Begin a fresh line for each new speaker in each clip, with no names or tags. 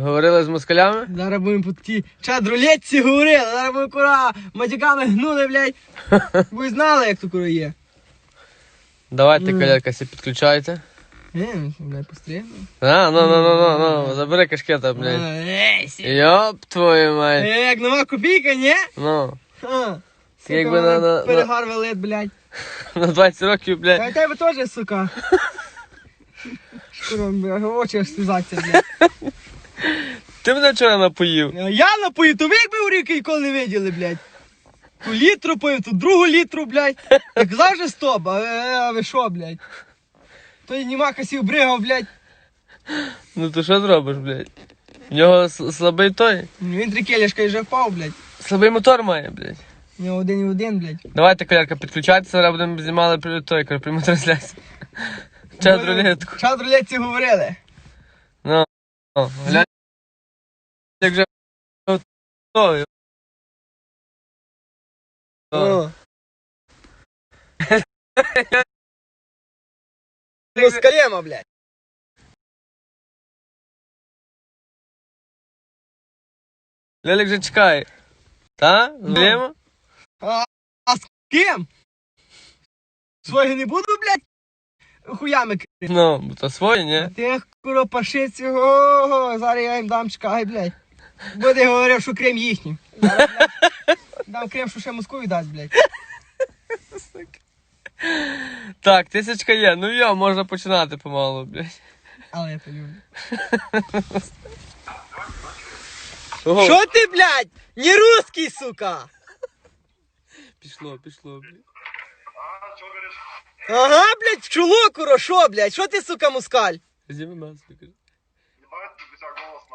Говорили з москалями?
Зараз будемо по такій чадрулетці говорили, зараз будемо кура матюками гнули, блядь. Ви знали, як то кура є.
Давайте,
Ну.
колярка, всі підключайте.
Е, блядь, пострігли.
А, ну, ну, ну, ну, ну, забери кашкета, блядь. Йоп, твою мать.
Е, Як нова копійка, ні?
Ну.
Сука,
Якби на- на-
Перегар велит, блядь.
на 20 років, блядь.
А тебе теж, сука. Шкура, блядь, очі аж слізаться, блядь.
Ти мене вчора напоїв.
Я напою, то ви якби у ріки ніколи не виділи, блядь. Ту літру пив, тут другу літру, блядь. Як завжди стоп, а, ви- а ви що, блядь? Той німака сів бригав, блядь.
Ну то що зробиш, блядь? В нього с- слабий той.
Він три келішка і вже впав, блядь.
Слабий мотор має, блядь.
У нього один і один, блядь.
Давайте, колярка, підключайтеся, зараз будемо знімали при той, кажу, пряму трансляцію. Чат рулетку.
Чат рулетці говорили.
Ну, о, глянь. Як же готовий.
О. Москалема, блядь.
Лелік вже чекає. Та? Звімо?
А, а з ким? Свого не буду, блядь, хуями крити.
Ну, бо то своє, ні?
Тих куро пашиць, ого, зараз я їм дам, чекай, блядь. Буде говорив, що крем їхній. Дам крем, що ще Москву дасть, блядь.
Так, тисячка є. Ну йо, можна починати помалу, блядь.
Але я полюблю.
Ого.
Що ти, блядь? Не русский, сука!
Пішло, пішло, блядь.
Ага, блядь, в чуло, куро, що, блядь? Що ти, сука, мускаль?
Зніми маску, кажи.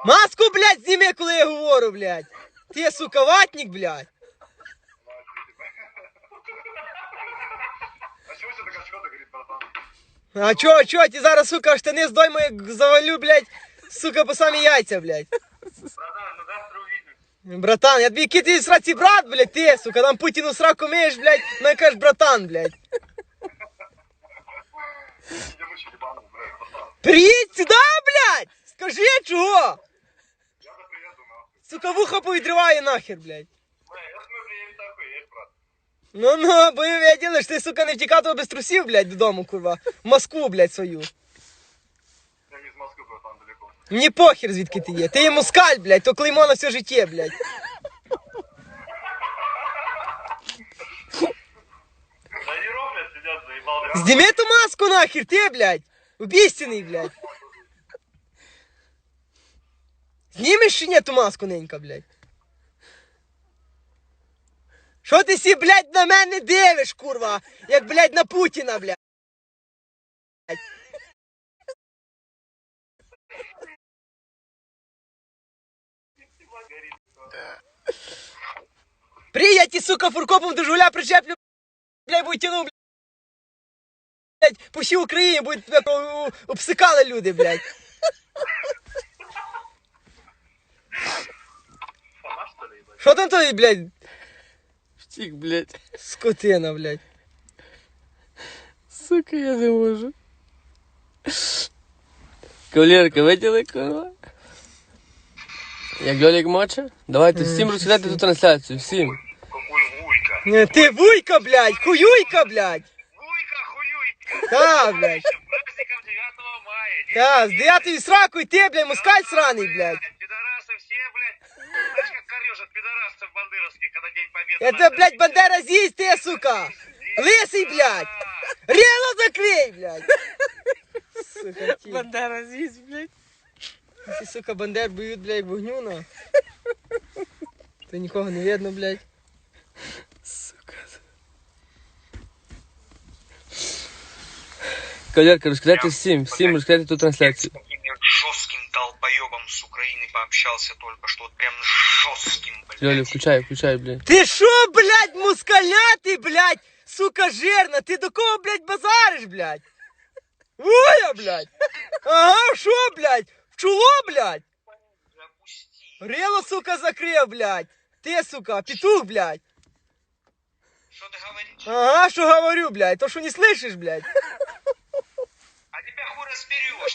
Маску, блядь, зніми, коли я говорю, блядь. Ти, сука, ватник, блядь.
А чего тебе така чота, говорит, братан?
А чо, чо, ти зараз, сука, штани з дойму як завалю, блядь, сука, по самі яйця, блядь.
Братан, ну завтра увидим.
Братан, я тобі який ти сраці брат, блядь, ти, сука, там Путіну сраку миєш, блядь, ну кажеш, братан, блядь.
Идем еще ебану, блядь, братан.
Приїдь сюди, блядь! Скажи, чого? Сука, вуха повідриває нахер, блядь.
Бля, если мы приедем такой, есть, брат.
Ну ну, бо ви виділи, що ти, сука, не втікатував без трусів, блядь, додому, курва. В Москву, блядь, свою.
Я не из Москвы, братан, далеко.
Мені похер, звідки ти є. Ти є мускаль, блядь, то клеймо на все життя, блядь.
Да не ровно сидят, заебал, блядь.
Зніми ту маску нахер, ти, блядь. Убійственний, блядь. Знімеш чи ні ту маску, ненька, блядь? Що ти сі, блядь, на мене дивиш, курва? Як, блядь, на Путіна, блядь. Приїдь, сука, фуркопом до жуля причеплю, блядь, будь тянув, блядь, по всій Україні будуть обсикали люди, блядь. Що там той, блядь,
Втік, блядь.
скотина, блядь.
Сука, я не можу. Кавалерка, виділи, курва? Як Льолік моче? Давайте всім розглядайте ту трансляцію, всім.
Какой вуйка?
Не, Ти вуйка, блядь, хуюйка, блядь.
Вуйка, хуюйка.
Да, блядь.
Праздником 9 мая.
Да, з дев'ятої сракою ти, блядь, москаль сраний, блядь. Это, блядь, Бандера з'їсть, ти, сука. Лисий, блядь. Рело закрий, блядь. Сука, ті.
Бандера з'їсть, блядь.
Ці, сука, бандер б'ють, блядь, як вогню, на. То нікого не видно, блядь.
Сука. Кавалерка, розкидайте всім, всім розкидайте ту трансляцію.
с таким жестким долбоебом с Украины пообщался только что. Вот прям жестким,
Льолі,
блядь.
включай, включай, блядь.
Ти що, блядь, мускаляти, блядь, сука жирна, ти до кого, блядь, базариш, блядь? Оя, блядь. Ага, що, блядь? В чуло, блядь?
Запусти.
Рело, сука, закрив, блядь. Ти, сука, петух, блядь.
Что ты говоришь?
Ага, що говорю, блядь, то, що не слышиш, блядь.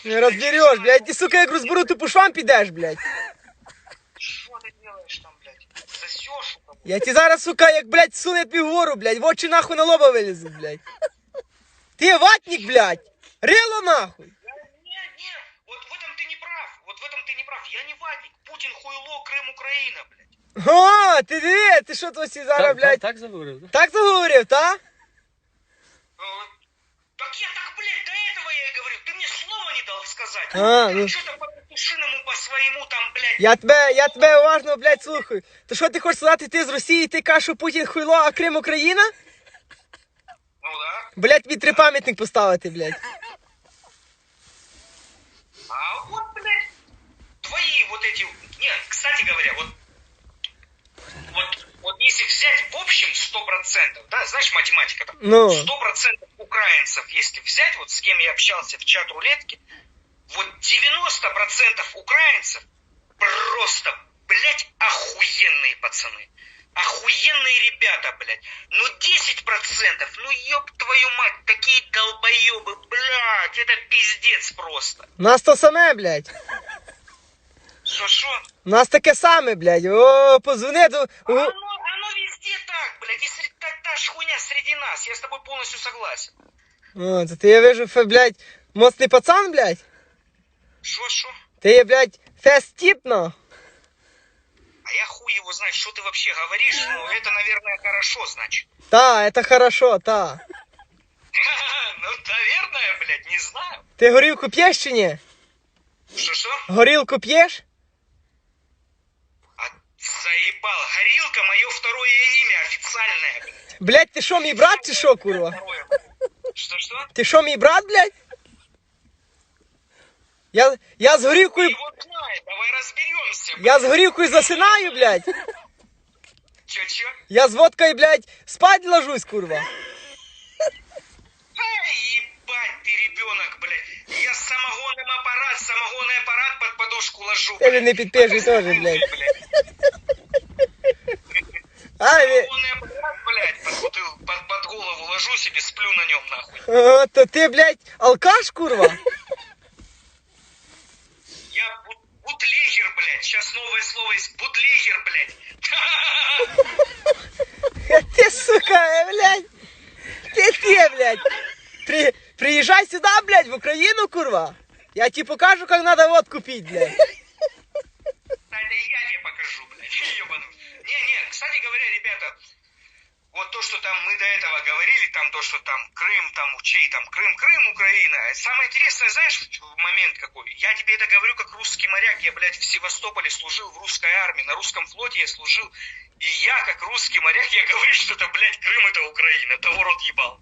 Не розбереш, блядь, ти, сука, як розберу, ти по швам підеш, блядь.
Что ты делаешь там, блядь? Сосешь? там?
Я ті зараз, сука, як, блядь, суне тобі вгору, блядь, в очі нахуй на лоба вилізуть, блядь. Ти ватник, блядь. Рило нахуй.
Нет, нет, вот в этом ты не прав. Вот в этом ты не прав. Я не ватник. Путин хуйло, Крым, Украина, блядь.
О, ти диви, ти що тут всі зараз,
Так,
блядь,
так заговорив, да?
так заговорив, та?
Э, Так я так, блядь, до этого я и говорю. Ты мне слова не дал сказать.
А,
Ты
ну.
что-то по Петушиному, по своему там, блядь.
Я тебе, я тебе уважно, блядь, слухаю. То що ти хочеш сказати, ти з Росії, ти кажеш, що Путін хуйло, а Крим Україна?
Ну да.
Блядь, тобі три пам'ятник поставити, блядь.
А вот, блядь, твои вот эти... Нет, кстати говоря, вот... Вот, если взять в общем 100%, да, знаешь, математика там,
Ну.
100% украинцев, если взять, вот с кем я общался в чат рулетки, вот 90% украинцев просто, блядь, охуенные пацаны. Охуенные ребята, блядь. Ну 10%, ну ёб твою мать, такие долбоебы, блядь, это пиздец просто.
Нас то саме, блядь.
Шо-шо?
Нас таке саме, блядь. О, позвони до.
А
о,
Оно, оно везде так, блядь, и среди, та, та ж хуйня среди нас, я с тобой полностью согласен.
О, то ти я вижу, фе, блядь, моцний пацан, блядь.
Шо-шо?
Ти є, блядь, фест тип, ну.
А я хуй его знает, что ты вообще говоришь, но это, наверное, хорошо, значит.
Та, это хорошо, та.
Ну, наверное, блядь, не знаю.
Ти горілку п'єш чи ні?
Что-что?
Горілку п'єш?
А, заебал. Горилка мое второе имя официальное, блядь.
Блядь, ти що, мій брат чи що, курва?
Второе. Что-что?
Ти що, мій брат, блядь? Я, я з
Ты
горілкою,
его знает, давай разберемся.
я з горілкою засинаю, блядь.
Чё-чё?
Я з водкою, блядь, спать ложусь, курва.
Ай, ебать ты, ребенок, блядь. Я самогонным аппарат, самогонный аппарат под подушку ложу.
Ти ж не підпишеш теж, блядь. А,
блядь, под, бутыл- под, под голову ложу себе, сплю на нем нахуй.
О, то ти, блядь, алкаш, курва?
Я бут- бутлегер, блядь. Сейчас новое слово есть. Бутлегер, блядь.
Ти, сука, блядь. Ти, ти, блядь. При, приезжай сюда, блядь, в Украину, курва. Я тебе покажу, как надо водку пить, блядь.
Да это я тебе покажу, блядь. Ебаный. Не-не, кстати говоря, ребята, вот то, что там мы до этого говорили, там то, что там Крым, там чей там Крым, Крым, Украина. Самое интересное, знаешь, момент какой? Я тебе это говорю как русский моряк. Я, блядь, в Севастополе служил в русской армии, на русском флоте я служил. И я, как русский моряк, я говорю, что это, блядь, Крым это Украина. Того рот ебал.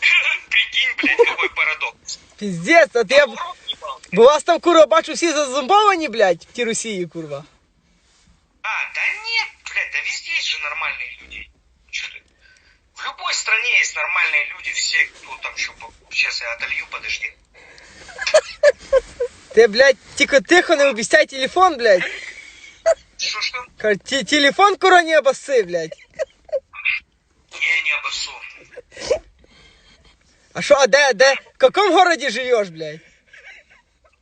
Прикинь, блядь, какой парадокс.
Пиздец, а ти,
Того рот ебал.
бо у вас там, курва, бачу, всі зазомбовані, блядь, в ті Росії, курва.
А, да нет, блядь, да везде есть же нормальные люди. Чё ты? В любой стране есть нормальные люди, все, ну там что, сейчас я отолью, подожди.
Ти, блядь, тільки тихо не обіцяй телефон, блядь.
Что-что?
Кажуть, «Ті- телефон, курва, не обосси, блядь.
Не, не обоссу.
А що, а де, де, в каком городі живеш, блядь?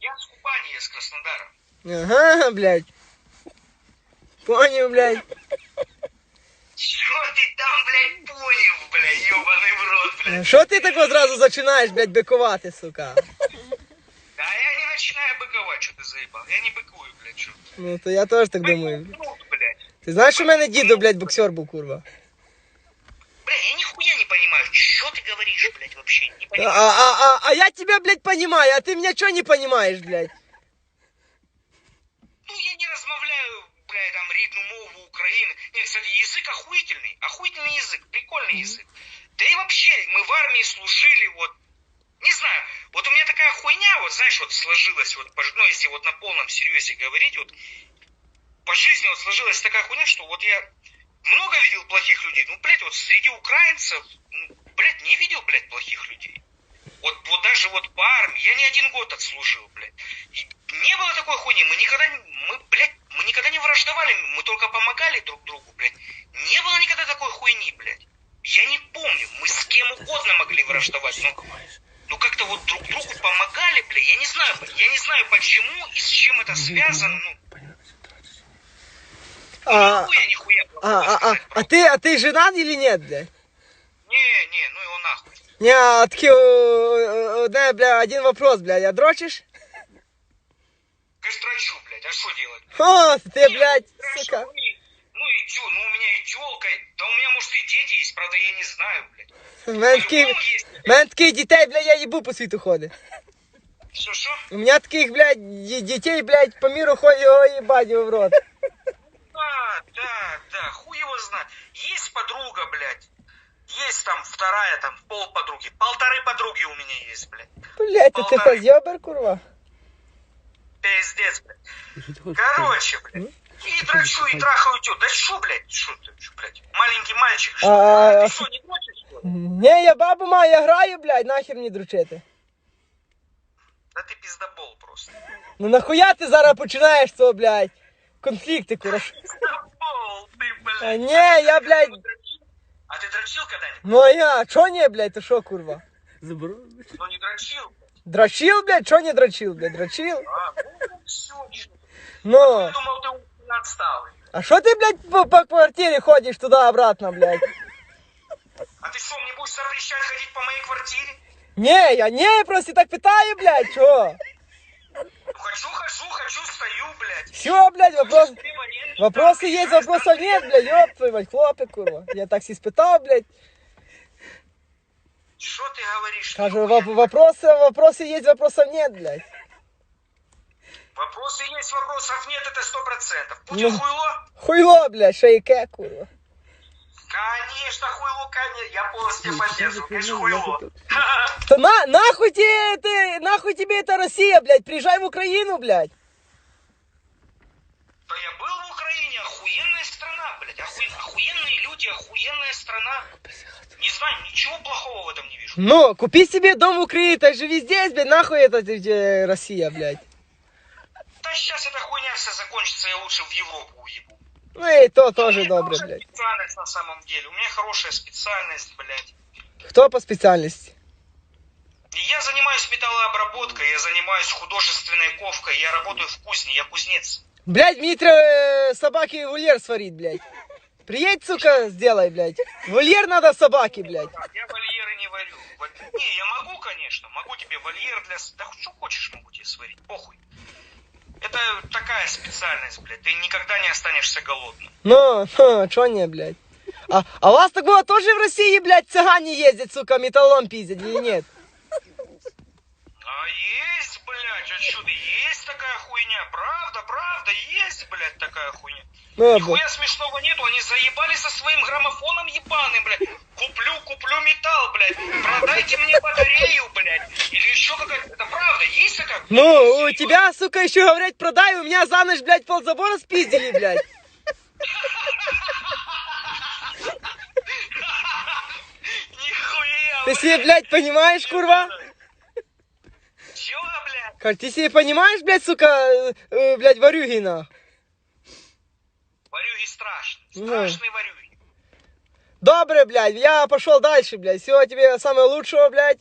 Я с Кубани, я с Краснодара.
Ага, блядь. Понял, блядь.
Что ты там, блядь, понял, блядь, ебаный в рот, блядь.
Що ти тако зразу починаєш, блядь, бикувати, сука?
Да я не начинаю быковать, что ты заебал. Я не быкую, блядь, что.
Ну, то я теж так думаю.
блядь.
Ти знаєш, що в мене дідо, блядь, боксер був, курва?
Бля, я нихуя не понимаю, что ты говоришь, блядь, вообще. Не
А,
понимаю.
а, а, а я тебя, блядь, понимаю, а ты меня что не понимаешь, блядь?
Ну, я не размовляю, бля, там, рідну мову України. Кстати, язык охуительный. Охуительный язык, прикольный язык. Да и вообще, мы в армии служили, вот, не знаю, вот у меня такая хуйня, вот, знаешь, вот сложилась, вот, ну, если вот на полном серьезе говорить, вот, по жизни вот сложилась такая хуйня, что вот я много видел плохих людей, ну, блядь, вот среди украинцев, ну, блядь, не видел, блядь, плохих людей. Вот, вот даже вот по армии, я не один год отслужил, блядь. И не было такой хуйни, мы никогда, не- мы, блядь, мы никогда не враждовали, мы только помогали друг другу, блядь. Не было никогда такой хуйни, блядь. Я не помню, мы с кем угодно могли враждовать, но, ну как-то вот друг другу помогали, бля. Я не знаю, я не знаю почему и с чем это связано. Ну,
А,
нихуя, нихуя.
а, а, а, а ты, а ты женат или нет, блядь?
Не, не, ну его нахуй.
Не, а таки, одне, бля, один вопрос, блядь, а дрочишь?
Кострачу, блядь, а что делать?
О, ты, блядь,
Дрочу,
сука.
Ну, и- ну и тё, ну у меня и тёлка, да у меня, может, и дети есть, правда, я не знаю, блядь.
У мене таких,
По-любому есть.
у мене таких дітей, блядь, я їбу по світу ходить.
Что-что?
У меня таких, блядь, ді- дітей, блядь, по миру ходить, ой, їбать його в рот.
Да, да, да, хуй его знает. Есть подруга, блядь. Есть там вторая, там, пол подруги. Полторы подруги у меня есть, блядь.
Блядь, ти
Полтора.
поз'єбер, курва?
Пиздец, блядь. Короче, блядь. И дрочу, и трахаю тё. Да что, блядь, что ты, чё, блядь? Маленький мальчик, что?
А,
Ты что, не дрочишь, что ли?
Ні, я бабу маю, я граю, блядь, нахер мені дручити.
Да ты пиздобол просто.
Ну нахуя ти зараз починаєш цього, блядь, конфлікти, курва?
Пиздобол ты, блядь.
А не, я, блядь,
А ты дрочил когда-нибудь?
ну а я, чо не, блядь, ти що, курва?
Ну не дрочил.
Дрочил, блядь, чо не дрочил, блядь, дрочил?
А, ну
Ну,
ты отсталый.
а що ти, блядь, по, по квартирі ходиш туди-обратно, блядь?
А ты что, мне будешь запрещать ходить по моей квартире?
Не, я не, просто так питаю, блядь, чо?
Ну, Хочу, хожу, хочу, стою, блядь.
Все, блядь, вопрос... Вопросы есть, вопросов нет, блядь, ёб твою мать, хлопец, курва. Я так си спитав, блядь.
Что ты говоришь?
Кажу,
Нихуя.
воп- вопросы, вопросы есть, вопросов нет, блядь.
Вопросы есть, вопросов нет, это сто процентов. Путин
Ну.
хуйло?
Хуйло, блядь, шейке, курва.
Конечно, хуйло, конечно. Я полностью поддерживаю. Конечно, хуйло.
То на, нахуй тебе, ты, нахуй тебе это Россия, блядь, приезжай в Украину, блядь.
Да я был в Украине, охуенная страна, блядь. Охуен- Охуенные люди, охуенная страна. Не знаю, ничего плохого в этом не вижу.
Ну, купи себе дом в Украине, так живи здесь, блядь, нахуй это э, Россия, блядь.
Да сейчас эта хуйня вся закончится, я лучше в Европу уебу.
Ну и то тоже добре,
хорошая
блядь.
специальность на самом деле. У меня хорошая специальность, блядь.
Кто по специальности?
Я занимаюсь металлообработкой, я занимаюсь художественной ковкой, я работаю в кузне, я кузнец.
Блядь, мне треба э, собаке вольер сварить, блядь. Приедь, сука, сделай, блядь. Вольер надо собаке, блядь.
Я вольеры не варю. Не, я могу, конечно, могу тебе вольер для... Да что хочешь, могу тебе сварить, похуй. Это такая специальность, блядь, ты никогда не останешься голодным.
Ну, ха, чё не, блядь? А, а у вас такого тоже в России, блядь, цыгане ездят, сука, металлом пиздят или нет?
А есть, блядь, а что ты, есть такая хуйня, правда, правда, есть, блядь, такая хуйня.
Б-
Нихуя смешного нету, они заебали со своим граммофоном ебаным, блядь. Куплю, куплю металл, блядь. Продайте мне батарею, блядь. Или еще какая-то. Это правда, есть такая?
ну, у тебя, сука, еще говорят, продай, у меня за ночь, блядь, ползабора спиздили, блядь.
Нихуя,
Ты себе, блядь, понимаешь, курва? Как ты себе понимаешь, блядь, сука, э, блядь, варюгина?
Варюги страшные.
Ну.
Страшные варюги.
Добре, блядь, я пошел дальше, блядь. Всего тебе самого лучшего, блядь.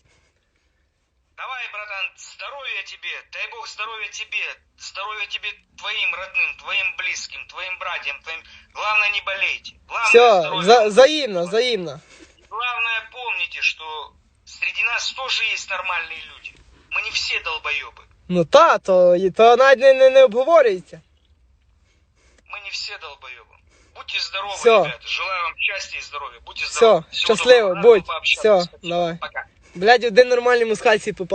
Давай, братан, здоровья тебе. Дай бог здоровья тебе. Здоровья тебе твоим родным, твоим близким, твоим братьям, твоим... Главное, не болейте. Главное,
Все,
здоровье.
за, взаимно, взаимно.
Главное, помните, что среди нас тоже есть нормальные люди. Мы не все долбоебы.
Ну та, то, і то навіть не, не, не обговорюється.
Мы не все долбоебы. Будьте здоровы,
Всё.
ребята. Желаю вам счастья и здоровья. Будьте
Все,
здоровы. Всего
щасливо,
доброго. Рад был
будь.
пообщаться.
Все,
Спасибо.
давай.
Пока.
Блядь, один нормальний мускальці попав.